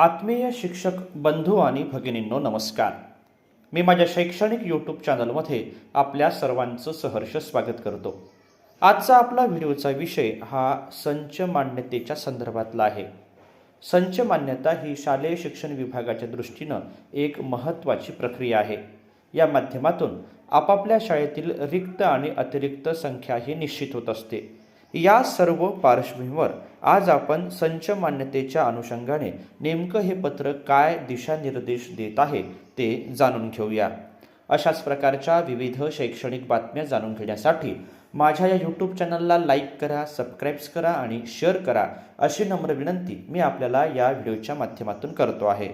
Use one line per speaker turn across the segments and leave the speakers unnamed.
आत्मीय शिक्षक बंधू आणि भगिनींनो नमस्कार. मी माझ्या शैक्षणिक यूट्यूब चॅनलमध्ये आपल्या सर्वांचं सहर्ष स्वागत करतो. आजचा आपला व्हिडिओचा विषय हा संच मान्यतेच्या संदर्भातला आहे. संच मान्यता ही शालेय शिक्षण विभागाच्या दृष्टीनं एक महत्त्वाची प्रक्रिया आहे. या माध्यमातून आपापल्या शाळेतील रिक्त आणि अतिरिक्त संख्या ही निश्चित होत असते. या सर्व पार्श्वभूमीवर आज आपण संच मान्यतेच्या अनुषंगाने नेमकं हे पत्र काय दिशानिर्देश देत आहे ते जाणून घेऊया. अशाच प्रकारच्या विविध शैक्षणिक बातम्या जाणून घेण्यासाठी माझ्या या यूट्यूब चॅनलला लाईक करा सबस्क्राईब्स करा आणि शेअर करा अशी नम्र विनंती मी आपल्याला या व्हिडिओच्या माध्यमातून करतो आहे.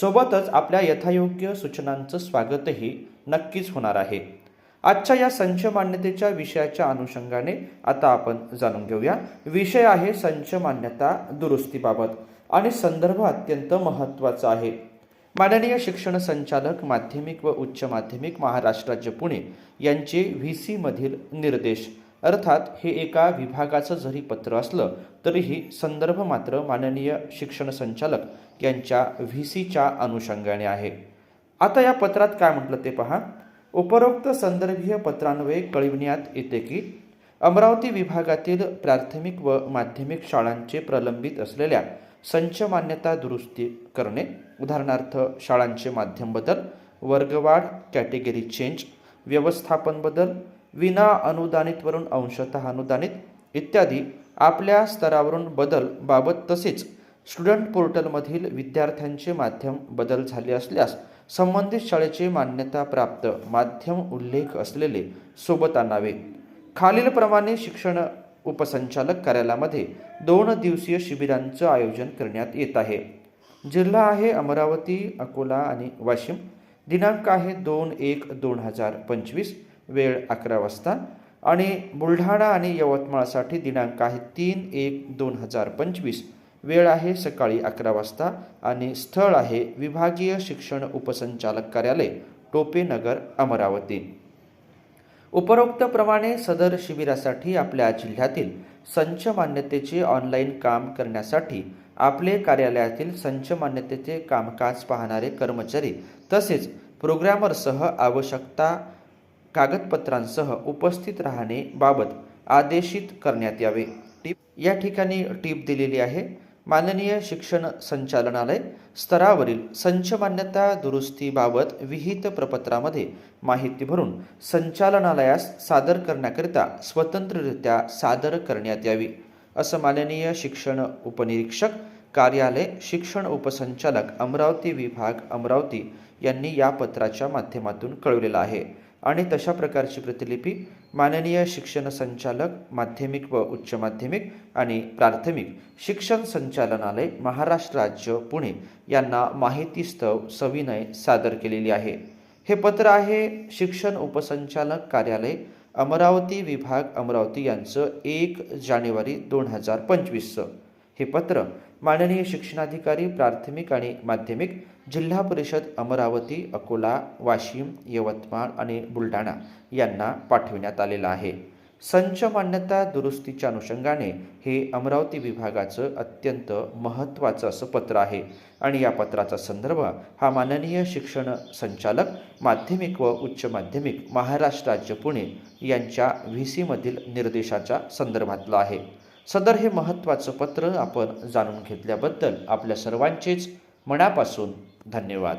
सोबतच आपल्या यथायोग्य सूचनांचं स्वागतही नक्कीच होणार आहे. आजच्या या संच मान्यतेच्या विषयाच्या अनुषंगाने आता आपण जाणून घेऊया. विषय आहे संच मान्यता दुरुस्तीबाबत आणि संदर्भ अत्यंत महत्त्वाचा आहे. माननीय शिक्षण संचालक माध्यमिक व उच्च माध्यमिक महाराष्ट्र राज्य पुणे यांचे व्ही सीमधील निर्देश. अर्थात हे एका विभागाचं जरी पत्र असलं तरीही संदर्भ मात्र माननीय शिक्षण संचालक यांच्या व्ही सीच्या अनुषंगाने आहे. आता या पत्रात काय म्हटलं ते पहा. उपरोक्त संदर्भीय पत्रान्वये कळविण्यात येते की अमरावती विभागातील प्राथमिक व माध्यमिक शाळांचे प्रलंबित असलेल्या संच मान्यता दुरुस्ती करणे उदाहरणार्थ शाळांचे माध्यम बदल वर्गवाढ कॅटेगरी चेंज व्यवस्थापन बदल विना अनुदानितवरून अंशतः अनुदानित इत्यादी आपल्या स्तरावरून बदल बाबत तसेच स्टुडंट पोर्टलमधील विद्यार्थ्यांचे माध्यम बदल झाले असल्यास संबंधित शाळेचे मान्यताप्राप्त माध्यम उल्लेख असलेले सोबत आणावे खालीलप्रमाणे शिक्षण उपसंचालक कार्यालयामध्ये दोन दिवसीय शिबिरांचं आयोजन करण्यात येत आहे. जिल्हा आहे अमरावती अकोला आणि वाशिम. दिनांक आहे दोन एक दोन हजार पंचवीस वेळ अकरा वाजता. आणि बुलढाणा आणि यवतमाळसाठी दिनांक आहे तीन एक दोन हजार पंचवीस वेळ आहे सकाळी अकरा वाजता आणि स्थळ आहे विभागीय शिक्षण उपसंचालक कार्यालय टोपेनगर अमरावती. उपरोक्तप्रमाणे सदर शिबिरासाठी आपल्या जिल्ह्यातील संच मान्यतेचे ऑनलाईन काम करण्यासाठी आपले कार्यालयातील संच मान्यतेचे कामकाज पाहणारे कर्मचारी तसेच प्रोग्रॅमरसह आवश्यकता कागदपत्रांसह उपस्थित राहणे बाबत आदेशित करण्यात यावे. टीप या ठिकाणी टीप दिलेली आहे. माननीय शिक्षण संचालनालय स्तरावरील संच मान्यता दुरुस्तीबाबत विहित प्रपत्रामध्ये माहिती भरून संचालनालयास सादर करण्याकरिता स्वतंत्ररित्या सादर करण्यात यावी असं माननीय शिक्षण उपनिरीक्षक कार्यालय शिक्षण उपसंचालक अमरावती विभाग अमरावती यांनी या पत्राच्या माध्यमातून कळवलेलं आहे. आणि तशा प्रकारची प्रतिलिपी माननीय शिक्षण संचालक माध्यमिक व उच्च माध्यमिक आणि प्राथमिक शिक्षण संचालनालय महाराष्ट्र राज्य पुणे यांना माहितीस्तव सविनय सादर केलेली आहे. हे पत्र आहे शिक्षण उपसंचालक कार्यालय अमरावती विभाग अमरावती यांचं एक जानेवारी दोन हजार पंचवीसचं. हे पत्र माननीय शिक्षणाधिकारी प्राथमिक आणि माध्यमिक जिल्हा परिषद अमरावती अकोला वाशिम यवतमाळ आणि बुलढाणा यांना पाठविण्यात आलेलं आहे. संच मान्यता दुरुस्तीच्या अनुषंगाने हे अमरावती विभागाचं अत्यंत महत्त्वाचं असं पत्र आहे आणि या पत्राचा संदर्भ हा माननीय शिक्षण संचालक माध्यमिक व उच्च माध्यमिक महाराष्ट्र राज्य पुणे यांच्या व्ही सीमधील निर्देशाच्या संदर्भातला आहे. सदर हे महत्त्वाचं पत्र आपण जाणून घेतल्याबद्दल आपल्या सर्वांचेच मनापासून धन्यवाद.